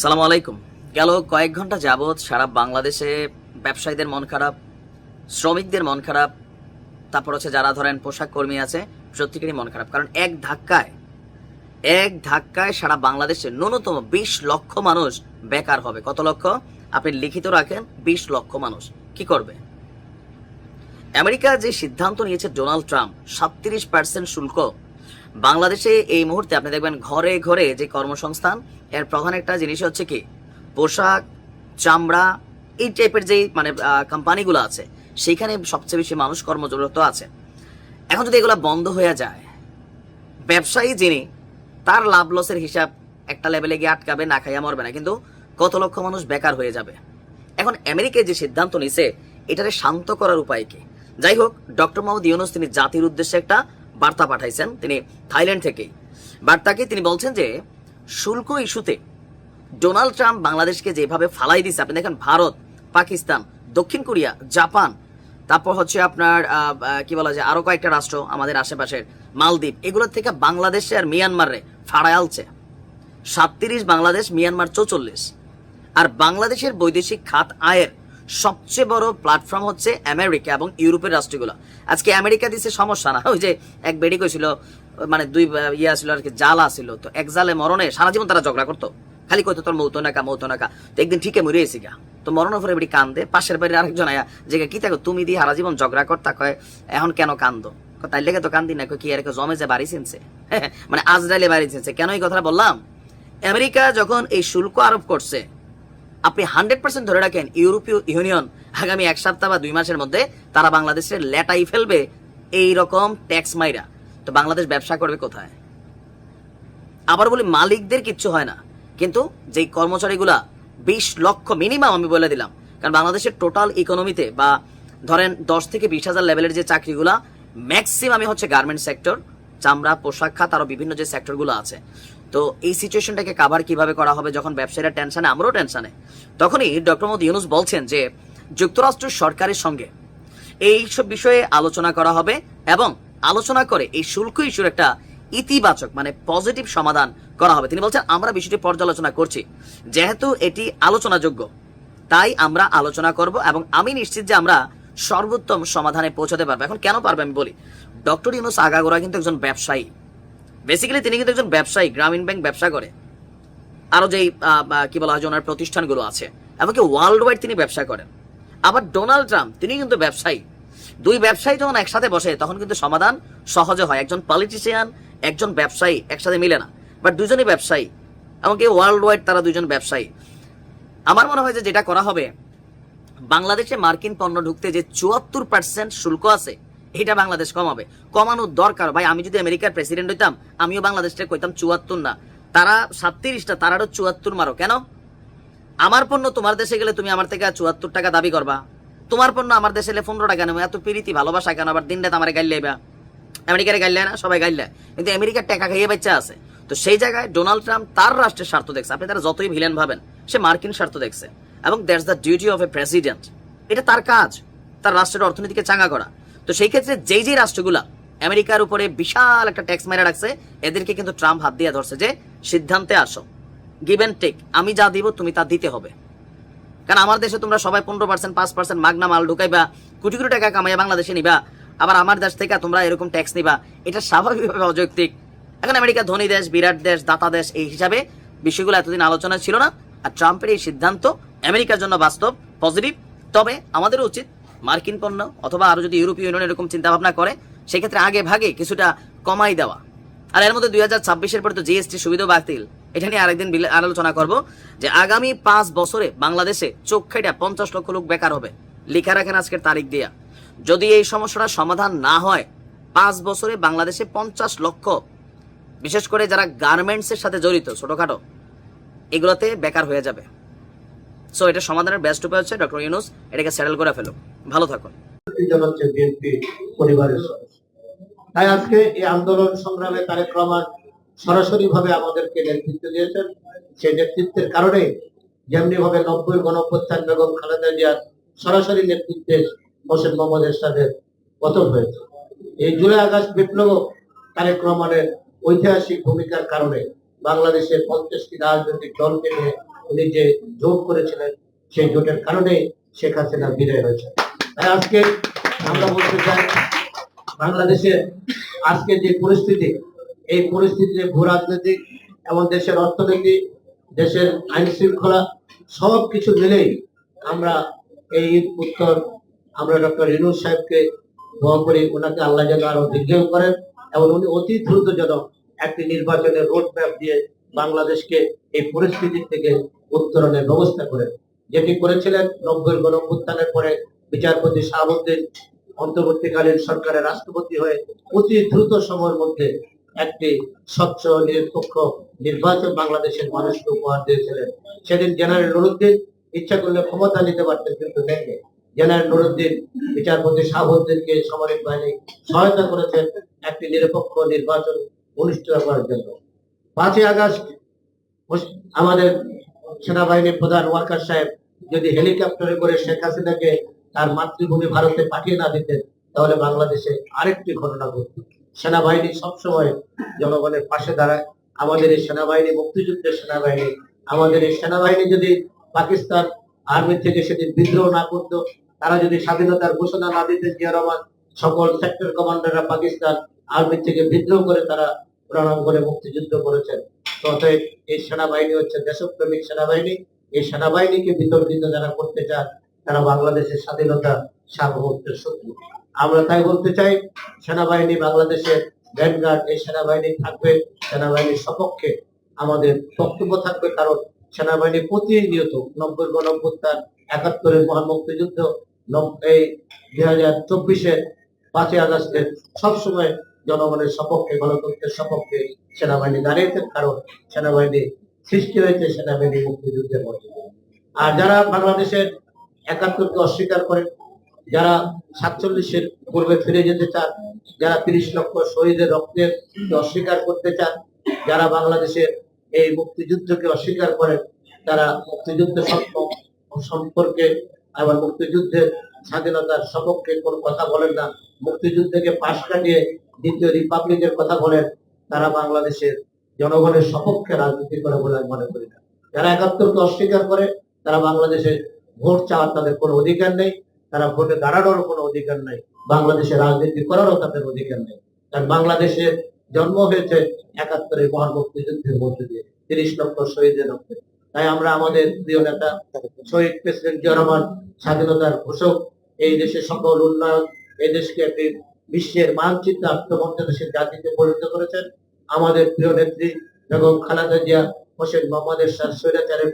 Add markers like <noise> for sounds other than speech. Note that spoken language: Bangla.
সালাম আলাইকুম। গেল কয়েক ঘণ্টা যাবৎ সারা বাংলাদেশে ব্যবসায়ীদের মন খারাপ, শ্রমিকদের মন খারাপ, তারপর হচ্ছে যারা ধরেন পোশাক কর্মী আছে প্রত্যেকেরই মন খারাপ। কারণ এক ধাক্কায় এক ধাক্কায় সারা বাংলাদেশে ন্যূনতম বিশ লক্ষ মানুষ বেকার হবে। কত লক্ষ? আপনি লিখিত রাখেন, বিশ লক্ষ মানুষ। কি করবে? আমেরিকা যে সিদ্ধান্ত নিয়েছে ডোনাল্ড ট্রাম্প, সাতত্রিশ পার্সেন্ট শুল্ক। বাংলাদেশে এই মুহূর্তে আপনি দেখবেন ঘরে ঘরে যে কর্মসংস্থান, এর প্রধান একটা জিনিস হচ্ছে কি? পোশাক, চামড়া, এই টাইপের যে মানে কোম্পানিগুলো আছে, সেইখানে সবচেয়ে বেশি মানুষ কর্মজরত আছে। এখন যদি এগুলো বন্ধ হয়ে যায়, ব্যবসায়ী যিনি, তার লাভ লসের হিসাব একটা লেভেলে গিয়ে আটকাবে, না খাইয়া মরবে না। কিন্তু কত লক্ষ মানুষ বেকার হয়ে যাবে? এখন আমেরিকায় যে সিদ্ধান্ত নিছে, এটারে শান্ত করার উপায় কি? যাই হোক ডক্টর মোহাম্মদ ইউনুস তিনি জাতির উদ্দেশ্যে একটা বার্তা পাঠাইছেন, তিনি থাইল্যান্ড থেকেই। বার্তাকে তিনি বলছেন যে, শুল্ক ইস্যুতে ডোনাল্ড ট্রাম্প বাংলাদেশকে যেভাবে ফালাই দিছে, আপনি দেখেন ভারত, পাকিস্তান, দক্ষিণ কোরিয়া, জাপান, তারপর হচ্ছে আপনার কি বলা যায়, আরও কয়েকটা রাষ্ট্র আমাদের আশেপাশের মালদ্বীপ, এগুলোর থেকে বাংলাদেশে আর মিয়ানমারে ফাড়ায় আলছে। সাতত্রিশ বাংলাদেশ, মিয়ানমার চৌচল্লিশ। আর বাংলাদেশের বৈদেশিক খাত আয়ের সবচেয়ে বড় প্ল্যাটফর্ম হচ্ছে আমেরিকা এবং ইউরোপের রাষ্ট্রগুলো। আজকে আমেরিকা দিছে সমস্যা না, ওই যে এক বেডি কইছিল মানে দুই ইয়ে ছিল আর কি জাল আসছিল তো এক জালে মরণে সারা জীবন তারা ঝগড়া করতো। খালি কইতো, তোর মৌতো নাকা মৌতো নাকা। তো একদিন ঠিকই মরে এসি গা। তো মরণের পরে বেড়ি কান্দে, পাশের বাড়ির আরেকজন আয়া, যে কি থাকো তুমি দিয়ে সারা জীবন ঝগড়া করতা? কয়, এখন কেন কান্দো? তাই লেগে তো কান্দি না। কি আর জমে যে বাড়ি চিনছে <laughs> মানে আজরাইলে বাড়ি চিনছে কেন এই কথাটা বললাম? আমেরিকা যখন এই শুল্ক আরোপ করছে আপনি হান্ড্রেড পার্সেন্ট ধরে রাখেন ইউরোপীয় ইউনিয়ন আগামী এক সপ্তাহ বা দুই মাসের মধ্যে তারা বাংলাদেশের লেটাই ফেলবে এই রকম ট্যাক্স মাইরা। তো বাংলাদেশ ব্যবসা করবে কোথায়? আবার বলি, মালিকদের কিচ্ছু হয় না। কিন্তু যেই কর্মচারীগুলা বিশ লক্ষ মিনিমাম আমি বলে দিলাম, কারণ বাংলাদেশের টোটাল ইকোনমিতে বা ধরেন দশ থেকে বিশ হাজার লেভেলের যে চাকরিগুলা ম্যাক্সিমামই হচ্ছে গার্মেন্ট সেক্টর চামড়া, পোশাক খাত, আরও বিভিন্ন যে সেক্টরগুলো আছে। তো এই সিচুয়েশনটাকে কাভার কীভাবে করা হবে যখন ব্যবসায়ীরা টেনশনে আমরাও টেনশনে তখনই ডক্টর মোহাম্মদ ইউনুস বলছেন যে, যুক্তরাষ্ট্র সরকারের সঙ্গে এই সব বিষয়ে আলোচনা করা হবে এবং আলোচনা করে এই শুল্ক ইস্যুর একটা ইতিবাচক মানে পজিটিভ সমাধান করা হবে। তিনি বলছেন, আমরা বিষয়টি পর্যালোচনা করছি। যেহেতু এটি আলোচনাযোগ্য, তাই আমরা আলোচনা করব এবং আমি নিশ্চিত যে আমরা সর্বোত্তম সমাধানে পৌঁছাতে পারব। এখন কেন পারবে আমি বলি। ডক্টর ইউনুস আগাগোড়া কিন্তু একজন ব্যবসায়ী। বেসিক্যালি তিনি কিন্তু একজন ব্যবসায়ী, গ্রামীণ ব্যাংক ব্যবসা করে। আরও যেই কি বলা হয় ওনার প্রতিষ্ঠানগুলো আছে। এমনকি ওয়ার্ল্ড ওয়াইড তিনি ব্যবসা করেন। আবার ডোনাল্ড ট্রাম্প, তিনি কিন্তু ব্যবসায়ী। দুই ব্যবসায়ী যখন একসাথে বসে, তখন কিন্তু সমাধান সহজে হয়। একজন পলিটিশিয়ান একজন ব্যবসায়ী, একসাথে মিলে না। বাট দুজনই ব্যবসায়ী। এমনকি ওয়ার্ল্ড ওয়াইড তারা দুজন ব্যবসায়ী। আমার মনে হয় যে যেটা করা হবে, বাংলাদেশে মার্কিন পণ্য ঢুকতে যে চুয়াত্তর পার্সেন্ট শুল্ক আছে এটা বাংলাদেশ কমাবে। কমানোর দরকার। ভাই, আমি যদি আমেরিকার প্রেসিডেন্ট হইতাম, আমিও বাংলাদেশটা কইতাম চুয়াত্তর না। তারা সাতত্রিশটা, তারারও চুয়াত্তর মারো। কেন? আমার পণ্য তোমার দেশে গেলে তুমি আমার থেকে চুয়াত্তর টাকা দাবি করবা। তোমার পণ্য আমার দেশে এলে পনেরো টাকা নেব এত প্রীতি, ভালোবাসা কেন? আবার দিন রাত আমার গাইল লেবা আমেরিকারে গাইলে না সবাই গাইলে কিন্তু আমেরিকার টাকা খাইয়ে বাচ্চা আছে। তো সেই জায়গায় ডোনাল্ড ট্রাম্প তার রাষ্ট্রের স্বার্থ দেখছে। আপনি তারা যতই ভিলেন ভাবেন, সে মার্কিন স্বার্থ দেখছে। এবং that's the duty of a president এটা তার কাজ। তার রাষ্ট্রের অর্থনীতিকে চাঙ্গা করা। তো সেই ক্ষেত্রে যেই যেই রাষ্ট্রগুলা আমেরিকার উপরে বিশাল একটা ট্যাক্স মেরে রাখছে, এদেরকে কিন্তু ট্রাম্প হাত দিয়ে ধরছে যে, সিদ্ধান্তে আসো। গিভ অ্যান্ড টেক আমি যা দিব, তুমি তা দিতে হবে। কারণ আমার দেশে তোমরা সবাই পনেরো পার্সেন্ট পাঁচ পার্সেন্ট মাগনা মাল ঢুকাইবা, কোটি কোটি টাকা কামাইয়া বাংলাদেশে নিবা, আবার আমার দেশ থেকে তোমরা এরকম ট্যাক্স নিবা। এটা স্বাভাবিকভাবে অযৌক্তিক। এখন আমেরিকা ধনী দেশ, বিরাট দেশ, দাতা দেশ, এই হিসাবে বিষয়গুলো এতদিন আলোচনা ছিল না। আর ট্রাম্পের এই সিদ্ধান্ত আমেরিকার জন্য বাস্তব পজিটিভ তবে আমাদেরও উচিত মার্কিন পণ্য অথবা আরও যদি ইউরোপীয় ইউনিয়ন এরকম চিন্তা ভাবনা করে, সেক্ষেত্রে আগে ভাগে কিছুটা কমাই দেওয়া। আর এর মধ্যে দুই হাজার ছাব্বিশের পরে তো জিএসটি সুবিধা বাতিল। এটা নিয়ে আরেকদিন আলোচনা করব যে আগামী পাঁচ বছরে বাংলাদেশে চোখ খেটা পঞ্চাশ লক্ষ লোক বেকার হবে। লিখা রাখেন আজকের তারিখ দিয়া। যদি এই সমস্যাটা সমাধান না হয়, পাঁচ বছরে বাংলাদেশে পঞ্চাশ লক্ষ, বিশেষ করে যারা গার্মেন্টস এর সাথে জড়িত, ছোটখাটো, এগুলোতে বেকার হয়ে যাবে। সো এটা সমাধানের বেস্ট উপায় হচ্ছে ডক্টর ইউনুস এটাকে সেটেল করে ফেলো ভালো থাকুন। তাই আজকে এই আন্দোলন সংগ্রামে তারেক সরাসরি ভাবে আমাদেরকে নেতৃত্ব দিয়েছেন। সেই নেতৃত্বের কারণে যেমনি ভাবে নব্বই গণপ্রত্যান বেগম খালেদা জিয়ার সরাসরি নেতৃত্বে হোসেন মোহাম্মদ এরশাদের পতন হয়েছে। এই জুলাই আগস্ট বিপ্লব তারেক রহমানের ঐতিহাসিক ভূমিকার কারণে বাংলাদেশের পঞ্চাশটি রাজনৈতিক দলকে নিয়ে উনি যে জোট করেছিলেন, সেই জোটের কারণে শেখ হাসিনা বিদায় হয়েছে আজকে আমরা বলতে চাই বাংলাদেশের আজকে যে পরিস্থিতি, এই পরিস্থিতিতে ভূ রাজনৈতিক এবং দেশের অর্থনীতি, দেশের আইন শৃঙ্খলা সব কিছু মিলেই আমরা এই ঈদ উত্তর আমরা ডক্টর ইনুস সাহেবকে দোয়া করি, ওনাকে আল্লাহ যেন আরও দীর্ঘ করেন এবং উনি অতি দ্রুত যেন একটি নির্বাচনের রোড ম্যাপ দিয়ে বাংলাদেশকে এই পরিস্থিতি থেকে উত্তরণের ব্যবস্থা করেন। যেটি করেছিলেন, নব্বই গণ উত্থানের পরে বিচারপতি শাহাবুদ্দিন অন্তর্বর্তীকালীন সরকারের রাষ্ট্রপতি হয়ে অতি দ্রুত সময়ের মধ্যে একটি স্বচ্ছ নিরপেক্ষ নির্বাচন বাংলাদেশের মানুষকে উপহার দিয়েছিলেন। সেদিন জেনারেল নুরুদ্দিন ইচ্ছা করলে ক্ষমতা নিতে পারতেন কিন্তু নেননি জেনারেল নুরুদ্দিন বিচারপতি শাহাবুদ্দিনকে সামরিক বাহিনী সহায়তা করেছেন একটি নিরপেক্ষ নির্বাচন অনুষ্ঠিত করার জন্য। পাঁচই আগস্ট আমাদের সেনাবাহিনীর প্রধান ওয়ার্কার সাহেব যদি হেলিকপ্টারে করে শেখ হাসিনাকে তার মাতৃভূমি ভারতে পাঠিয়ে না দিতেন, তাহলে বাংলাদেশে আরেকটি ঘটনা ঘটত। সেনাবাহিনী সবসময় জনগণের পাশে দাঁড়ায়। আমাদের এই সেনাবাহিনী, মুক্তিযুদ্ধের সেনাবাহিনী, আমাদের এই সেনাবাহিনী যদি পাকিস্তান আর্মি থেকে সেদিন বিদ্রোহ না করতো, তারা যদি স্বাধীনতার ঘোষণা না দিতেন জিয়া রহমান, সকল সেক্টর কমান্ডাররা পাকিস্তান আর্মি থেকে বিদ্রোহ করে তারা রণাঙ্গনে মুক্তিযুদ্ধ করেছেন। অতএব এই সেনাবাহিনী হচ্ছে দেশপ্রেমিক সেনাবাহিনী। এই সেনাবাহিনীকে বিতর্কিত যারা করতে চান তারা বাংলাদেশের স্বাধীনতা সার্বভৌমত্বের শত্রু। আমরা তাই বলতে চাই, সেনাবাহিনী বাংলাদেশের ভ্যানগার্ড এই সেনাবাহিনী থাকবে, সেনাবাহিনীর সপক্ষে আমাদের বক্তব্য থাকবে কারণ সেনাবাহিনী প্রতিনিয়ত নব্বই গণঅভ্যুত্থান, একাত্তরের মহান মুক্তিযুদ্ধ এই দুই হাজার চব্বিশের পাঁচই আগস্টে সবসময় জনগণের সপক্ষে, গণতন্ত্রের সপক্ষে সেনাবাহিনী দাঁড়িয়েছেন কারণ সেনাবাহিনী সৃষ্টি হয়েছে সেনাবাহিনী মুক্তিযুদ্ধের মধ্যে আর যারা বাংলাদেশের একাত্তরকে অস্বীকার করেন। যারা সাতচল্লিশের পূর্বে ফিরে যেতে চান, যারা তিরিশ লক্ষ শহীদের রক্তের অস্বীকার করতে চান, যারা বাংলাদেশের এই মুক্তিযুদ্ধকে অস্বীকার করেন, তারা মুক্তিযুদ্ধ সম- সম্পর্কে আবার মুক্তিযুদ্ধের স্বাধীনতার সপক্ষে কোনো কথা বলেন না। মুক্তিযুদ্ধকে পাশ কাটিয়ে দ্বিতীয় রিপাবলিকের কথা বলেন, তারা বাংলাদেশের জনগণের সপক্ষে রাজনীতি করে বলে আমি মনে করি না। যারা একাত্তরকে অস্বীকার করে, তারা বাংলাদেশে ভোট চাওয়ার তাদের কোনো অধিকার নেই, তারা ভোটে দাঁড়ানোর কোনো অধিকার নেই, বাংলাদেশে রাজনীতি করারও তাদের অধিকার নেই। কারণ বাংলাদেশের জন্ম হয়েছে একাত্তরের মহান মুক্তিযুদ্ধের মধ্যে দিয়ে, তিরিশ লক্ষ শহীদের রক্তে। তাই আমরা আমাদের প্রিয় নেতা, শহীদ প্রেসিডেন্ট জিয়া স্বাধীনতার ঘোষক, এই দেশের সকল উন্নয়ন, এই দেশকে একটি বিশ্বের মানচিত্র আত্মমর্যাদাশীল জাতিতে পরিণত করেছেন। আমাদের প্রিয় নেত্রী বেগম খালেদা জিয়া, হোসেন মোহাম্মদ এরশাদ স্বৈরাচারের